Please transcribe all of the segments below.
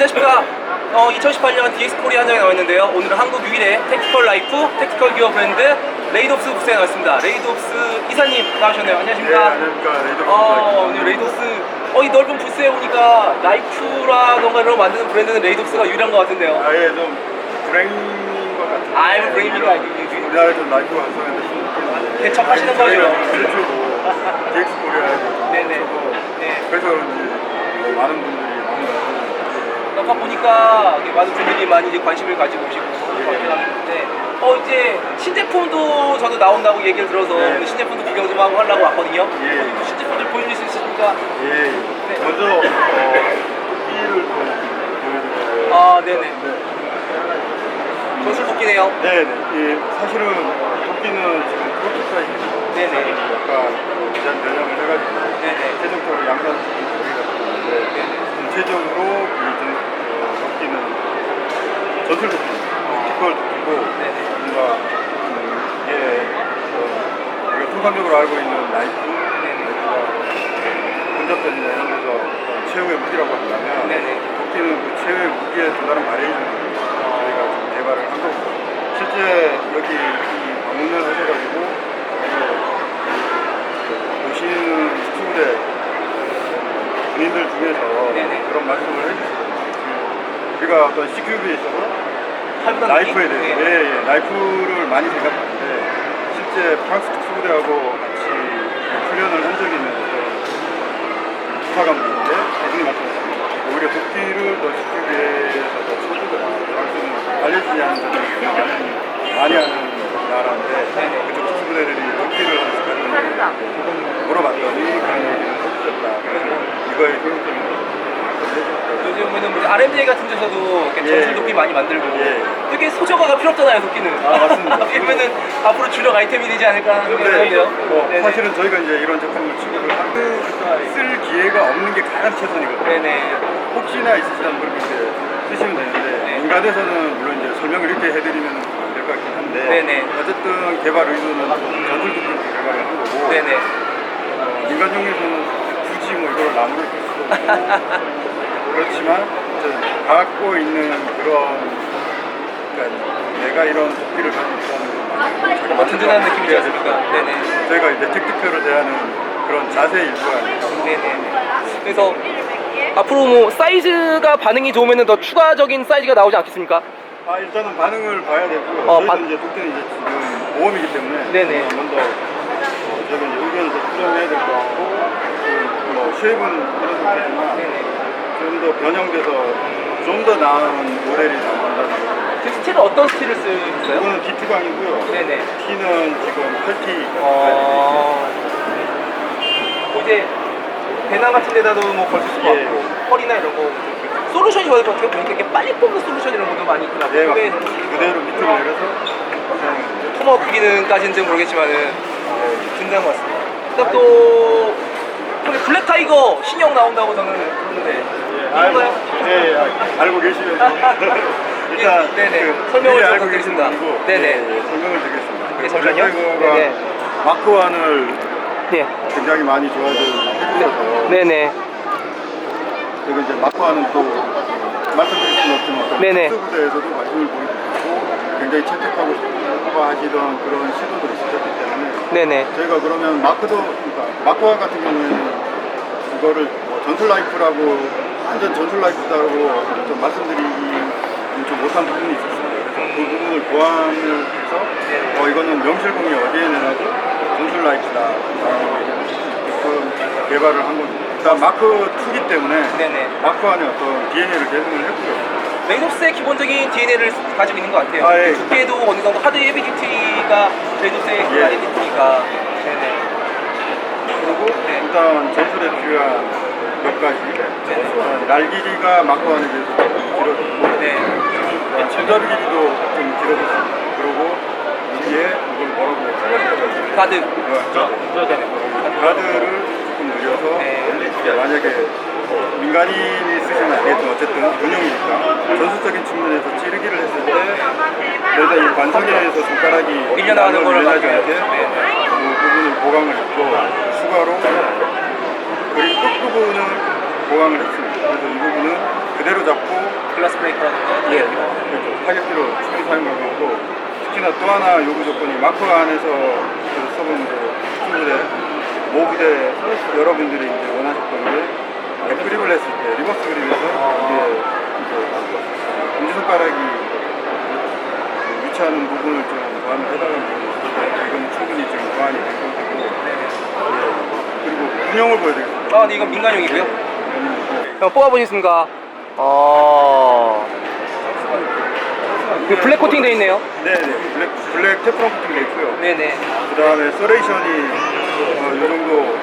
안녕하십니까. 어, 2018년 DX 코리아 한장에 나와 있는데요. 오늘은 한국 유일의 택티컬 라이프, 택티컬 기어 브랜드 레이드옵스 부스에 나왔습니다. 레이드옵스 이사님 나오셨네요. 예, 안녕하십니까. 안녕하십니까. 레이더 어, 오늘 레이드옵스, 어, 이 넓은 부스에 오니까 라이프라던가 이런 거 만드는 브랜드는 레이드옵스가 유일한 것 같은데요. 아 예 좀 브레인인 것 같아요. 아이고, 브레인이가 아니고. 우리나라에서 라이프 완성했는데 신기했는데 개척하시는 거죠? 유튜브, DX 코리아에도 네네. 유튜브. 네. 그래서 그런지 뭐 많은 분들이. 아까 보니까 많은 분들이 많이 이제 관심을 가지고 오시고 그렇게 하는데 어 이제 신제품도 저도 나온다고 얘기를 들어서 네. 오늘 신제품도 구경 좀 하고 하려고 왔거든요. 예. 어, 신제품들 보여줄 수 있으십니까? 예, 먼저 어, 토끼를 좀? 아 네네. 전술 도끼네요. 네, 네. 이 사실은 토끼는 지금 프로토타입이고 네네. 약간 디자인 변형을 해가지고 네네. 최종적으로 양산 소리가 들어오는데 네네. 전체적으로 도끼는 전술 도끼, 뒷걸 도끼고 네네. 뭔가 음, 이게 어, 우리가 통상적으로 알고 있는 네네. 나이프가 군접전이나 이런 데서 최후의 무기라고 한다면 네네. 도끼는 그 최후의 무기에 또 다른 바리에이션을 저희가 지금 개발을 한 거고 실제 여기 이 방문을 하셔가지고 그 보시는 특수부대 군인들 중에서 네네. 그런 말씀을. 그 우리가 어떤 CQB에 있어서 나이프에 대해서 네. 예, 예, 나이프를 많이 생각하는데 실제 프랑스 특수부대하고 같이 훈련을 한 적이 있는 어떤 부사관분인데 그분이 말씀하셨습니다. 오히려 도끼를 더 CQB에서 더 쳐주더라. 프랑스는 알려주지 않은 점을 많이, 많이 하는 나라인데. 그쪽 특수부대들이 도끼를 연습했는데 물어봤더니 그런 얘기를 해주셨다. 그래서 이거의 효용성이 요즘에 RMJ 같은 데서도 이렇게 예. 전술 도끼 많이 만들고 예. 되게 소저가가 필요 없잖아요 도끼는. 아, 맞습니다. 그러면은 앞으로 주력 아이템이 되지 않을까 하는 생각이 근데 드는데요. 뭐 네네. 사실은 저희가 이제 이런 제품을 취급을 하고 쓸 기회가 없는 게 가장 최선이거든요. 네네. 혹시나 있으시다면 그렇게 이제 쓰시면 되는데 네. 민간에서는 물론 이제 설명을 이렇게 해드리면 안 될 것 같긴 한데 네네. 어쨌든 개발 의도는 전술 도끼 개발을 한 거고 네네. 어, 민간용에서는 굳이 뭐 이걸 나무를 쓸 수도 없고 그렇지만 갖고 있는 그런 그러니까 내가 이런 도끼를 가지고 있다는 뭔가 든든한 느낌이지 않습니까? 네네. 저희가 이제 택티컬을 대하는 그런 자세의 일부가 네네. 그래서 앞으로 뭐 사이즈가 반응이 좋으면 더 추가적인 사이즈가 나오지 않겠습니까? 아 일단은 반응을 봐야 되고요. 어, 저희도 반- 이제 독대는 이제 지금 모험이기 때문에 네네. 한번 더 어, 저희가 이제 의견을 더 수정해야 될 것 같고 그, 뭐 쉐입은 이런 상태지만 네네. 좀 더 변형돼서 좀 더 나은 모델이 나온다는 거. 그 스틸은 어떤 스틸을 쓰셨어요? 이거는 D2강이고요. 네네. T는 지금 8T. 어... 뭐 이제 배낭 같은 데다도 뭐 걸칠 수도 예. 있고 허리나 이런 거 솔루션이 것 같아요. 보니까 이렇게 빨리 뽑는 솔루션 이런 것도 많이 있더라고요. 네, 왜 맞습니다. 그대로 밑으로 내려서 사용합니다. 토마호크 기능까지는 모르겠지만은 든든한 것 같습니다. 그다음 또 오늘 블랙 타이거 신형 나온다고 저는 들었는데 아, 이거요? 네, 아, 알고 계시면서 일단 네네. 그 설명을 미리 좀 알고 계신 부탁드리겠습니다. 분이고 네네. 예, 예, 설명을 드리겠습니다. 네, 잠시만요. 블랙타이거가 네네. 마크완을 네. 굉장히 많이 좋아들 해주셔서 네네. 그리고 이제 마크완은 또 말씀드릴 수는 없지만 네네. 특수부대에서도 관심을 보이고 굉장히 채택하고 싶어 하시던 그런 시도들이 있었기 때문에 네네. 저희가 그러면 마크도 그러니까 마크완 같은 경우에는 이거를 뭐 전술 라이프라고 완전 전술 라이프다라고 좀 말씀드리기 좀 못한 부분이 있었습니다. 그래서 그 부분을 보완을 해서 어 이거는 명실공히 어디에 내놔도 전술 라이프다 그 개발을 한 겁니다. 일단 마크 2기 때문에 네네. 마크 안에 어떤 DNA를 계승을 했고요. 레이덥스의 기본적인 DNA를 가지고 있는 것 같아요. 아, 예. 두께도 어느 정도 하드 헤비듀티가 레이덥스의 예. 아이덴티티가 네네. 그리고 네. 일단 전술에 필요한 몇 가지 어, 날 길이가 마크 안에 비해서 좀 길어졌고 네. 줄다리 길이도 좀 길어졌습니다. 그리고 위에 이걸 뭐라고 가드. 어, 가드를 조금 늘려서 네. 만약에 민간인이 쓰시면 알겠지만 어쨌든 군용이니까 전술적인 측면에서 찌르기를 했을 때 그래서 이 관성에서 손가락이 밀려나가는 거를 막기 않게. 네. 그 부분을 보강을 했고 추가로 그리고 끝 부분은 보강을 했습니다. 그래서 이 부분은 그대로 잡고 글라스 브레이커라든가 예, 그렇죠. 타겟기로 충분히 사용하고 있고 특히나 또 하나 요구 조건이 마크 안에서 그 써본 이제 부대 모 부대 여러분들이 이제 원하셨던 게 백그립을 했을 때 리버스 그립에서 이게 이제 엄지손가락이 위치하는 부분을 좀 보완을 해달라는 부분이 있어서 이건 충분히 지금 보완이 된 거고 예. 그리고 운영을 보여드리겠습니다. 아, 네, 이건 민간용이고요. 한번 뽑아보시겠습니까? 어. 그 블랙 코팅 돼 있네요. 네네 블랙 블랙 테프론 코팅 돼 있고요. 네네. 그 다음에 서레이션이 어, 이 정도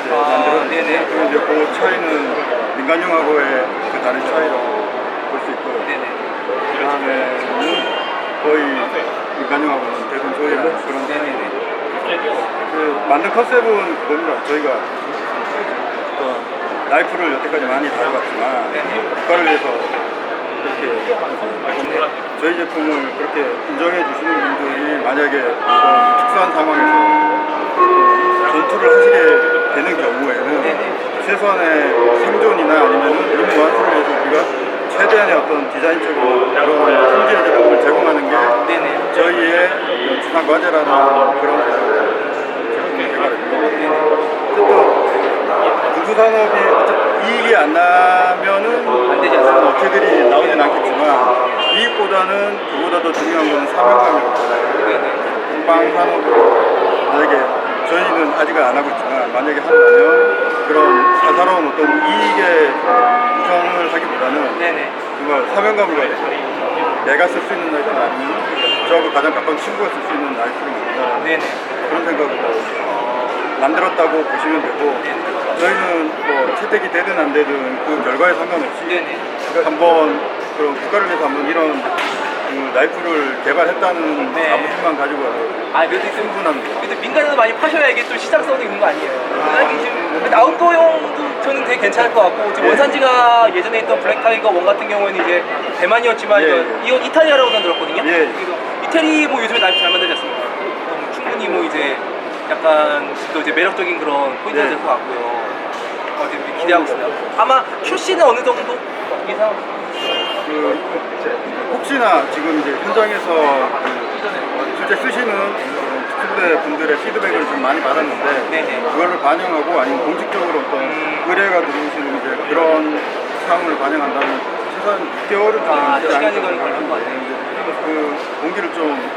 이제 아, 만들어 네네. 그리고 이제 그 차이는 민간용하고의 그 다른 차이라고 볼 수 있고요. 네네. 그 다음에 거의 민간용하고는 대분 소리하는 그런 네네네. 그 만든 컨셉은 뭡니다. 저희가 어떤 라이프를 여태까지 많이 다뤄봤지만 네네. 국가를 위해서 이렇게 저희 제품을 그렇게 인정해 주시는 분들이 만약에 어떤 특수한 상황에서 전투를 하시게 되는 경우에는 네네. 최소한의 생존이나 아니면 임무 완수를 위해서 우리가 최대한의 어떤 디자인적인 그런 품질 제품을 제공하는 게. 저희의 그 주상 과제라는 그런 제품을 개발했고 군수산업이 어쨌든 이익이 안 나면은 안 되지 않습니까? 업체들이 나오진 않겠지만 이익보다는 그보다 더 중요한 건 사명감이거든요. 네네. 공방 산업으로 만약에 저희는 아직 안 하고 있지만 만약에 한다면 그런 사사로운 어떤 이익에 우선을 하기보다는 네네. 정말 사명감을 가지고 내가 쓸 수 있는 나이프는 아니면 저하고 가장 가까운 친구가 쓸 수 있는 나이프를 만든다 네네. 그런 생각으로 만들었다고 보시면 되고 저희는 뭐 채택이 되든 안 되든 그 결과에 상관없이 네네. 한번 그런 국가를 위해서 한번 이런 그 나이프를 개발했다는 네. 자부심만 가지고 와서 아, 그래도 좀 충분합니다. 근데 민간에서 많이 파셔야 이게 또 시장성도 있는 거 아니에요? 이게 지금 근데 아웃도어용도 저는 되게 괜찮을 것 같고 지금 예. 원산지가 예전에 있던 블랙 타이거 원 같은 경우에는 이제 대만이었지만 예, 이건, 이탈리아라고 난 들었거든요. 예. 이태리 뭐 요즘에 나이프 잘 만들지 않습니까? 약간 또 이제 매력적인 그런 포인트가 네. 될것 같고요. 어, 지금 기대하고 있습니다. 아마 출시는 어느 정도 이상 그 혹시나 지금 이제 현장에서 그 실제 쓰시는 특수부대 분들의 피드백을 좀 많이 받았는데 네네. 그거를 반영하고 아니면 공식적으로 어떤 음. 의뢰가 들어오시는 이제 그런 상황을 반영한다면 최소한 6개월은 좀 아, 걸리지 시간이. 걸릴 것 같아요. 그 공기를 좀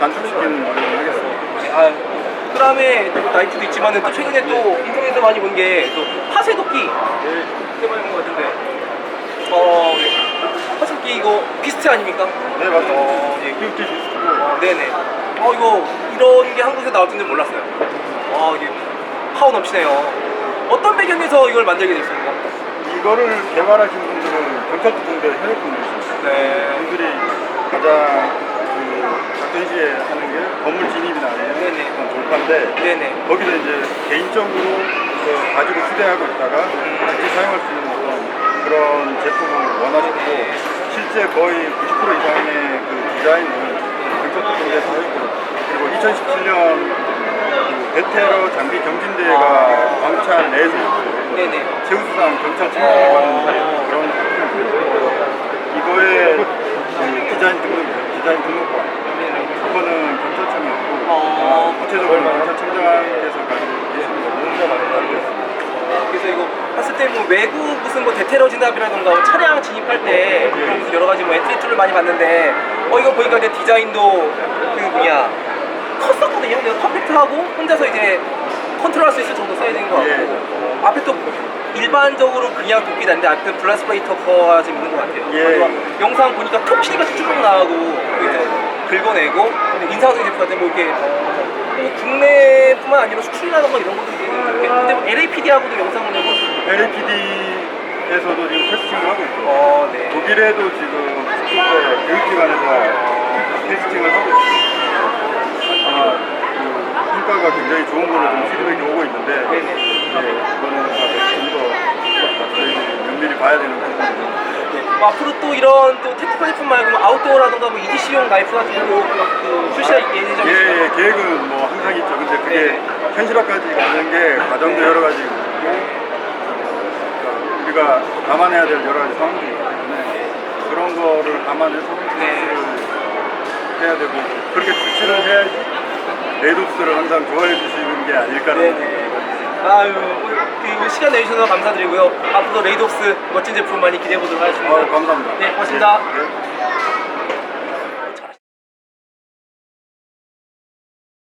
단축시키는 노력을 하겠습니다. 네, 아, 그다음에 나이프도 있지만은 또 최근에 또 인터넷에서 많이 본 게 또 파쇄도끼 꽤 많이 본것 같은데 어 네. 파쇄도끼 이거 비스트 아닙니까? 네 맞습니다. 어, 예. 비스트고 어, 네네. 어 이거 이런 게 한국에서 나올 줄은 몰랐어요. 와 이게 파워 넘치네요. 어떤 배경에서 이걸 만들게 됐습니까? 이거를 개발하신 분들은 경찰특공대 현역 분들이십니다. 네. 분들이 가장 전 시에 하는 게 건물 진입이나 아니면 네네. 그런 돌파인데 네네. 거기서 이제 개인적으로 그 가지고 휴대하고 있다가 같이 사용할 수 있는 어떤 그런 제품을 원하셨고 네. 실제 거의 90% 이상의 그 디자인을 경찰특공대에서 하셨고 그리고 2017년 그 대테러 장비 경진대회가 아. 광찰 내에서 있었어요. 네네. 제우스상 경찰 청장을 받는 그런 이거의 그 디자인 등록 디자인. 그 거는 경찰청이었고 어. 구체적으로 경찰청장께서 가지고 계시는 거는 그래서 이거 봤을 때 뭐 외국 무슨 뭐 대테러 진압이라던가 뭐 차량 진입할 때 그런 무슨 여러 가지 뭐 엔트리 툴을 많이 봤는데 어 이거 보니까 이제 디자인도 그 뭐냐 컸었거든요. 근데 컴팩트하고 혼자서 이제 컨트롤할 수 있을 정도 사이즈인 것 같고 예. 앞에 또 일반적으로 그냥 도끼 다는데 앞에 블라스 브레이터가 좀 있는 것 같아요. 예. 영상 보니까 톱시가 쭉 나가고 이제 긁어내고 제품 같은 뭐 이렇게 뭐 국내뿐만 아니라 수출이라던가 이런 것도 이제 근데 뭐 LAPD하고도 영상을 내고 LAPD에서도 지금 테스팅을 하고 있고 어, 네. 독일에도 지금 교육기관에서 테스팅을 하고 있습니다. 아마 그 평가가 굉장히 좋은 걸로 좀 피드백이 오고 있는데 네 네. 네, 이거는 좀더 저희들이 면밀히 봐야 되는. 뭐 앞으로 또 이런 또 테크นิ품 말고 뭐 아웃도어라던가 뭐 EDC용 라이프 같은 거그 출시할 예정이신가요? 예, 예, 계획은 뭐 항상 있죠. 근데 그게 네. 현실화까지 가는 게 과정도 여러 가지 있고, 그러니까 저희가 감안해야 될 여러 가지 상황들이 있기 때문에 그런 거를 감안해서 네. 해야 되고 그렇게 주시를 해야지 레이독스를 항상 좋아해 주시는 게 아닐까라는 네. 아유 그 시간 내주셔서 감사드리고요. 앞으로 레이독스 멋진 제품 많이 기대해 보도록 하겠습니다. 아유, 감사합니다. 네, 고맙습니다. 네.